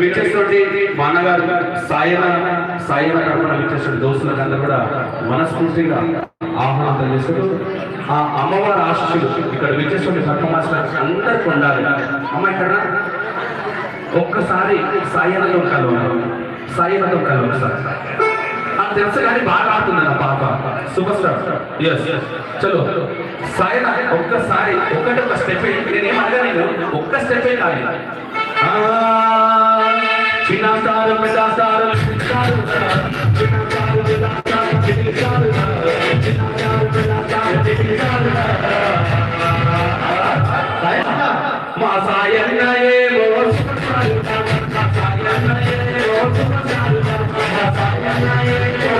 విచ్చేస్తుంటే మా సాయన సాయన తరపున వచ్చేసిన దోస్తులకు అందరూ కూడా మనస్ఫూర్తిగా ఆహ్వానం చేస్తూ ఆ అమ్మవారి ఆశీస్సులు ఇక్కడ విచ్చేస్తుంటే భక్త మాస్టర్ అందరికి ఉండాలి అమ్మ ఇక్కడ ఒక్కసారి సాయనతో కలవాలి సాయనతో కలవాలి సార్? నాకు తెలుసు కానీ బాగా ఆడుతుంది నా పాప. Super star. ఎస్ చలో. సాయన ఒక్కసారి ఒక్కటి ఒక స్టెప్ నేనేం అడగా నేను? ఒక్క స్టెప్ కాదు ఆ, చిన్న స్టార్ పెద్ద స్టార్ చిన్న స్టార్, చిన్న స్టార్, మా సాయన్న ఏమో మా సాయన్న ఏమో మా సాయన్న ఏమో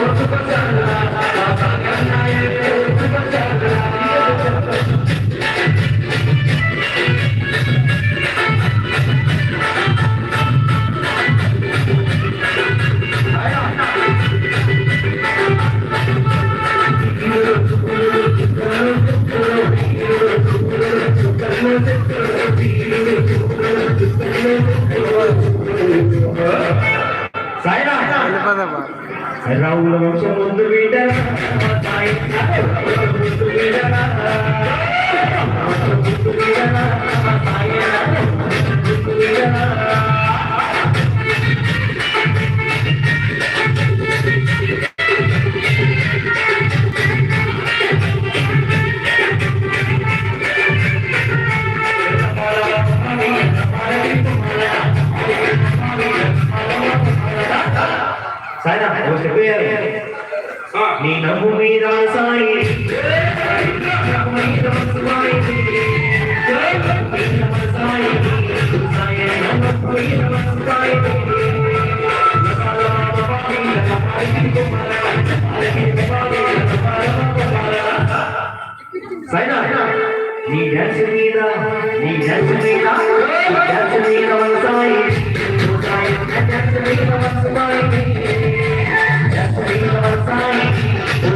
వెళ్ళిపోదామా రౌండ్ వంశం ముందు వీడ సాయినా ఒక స్టెప్ ప్రిపేర్. నీ నవ్వు మీద సాయి సైనా నీ డ్యాన్స్ మీద నీ డ్యాన్స్ మీద డ్యాన్స్ మీద సాయి డ్యాన్స్ మీద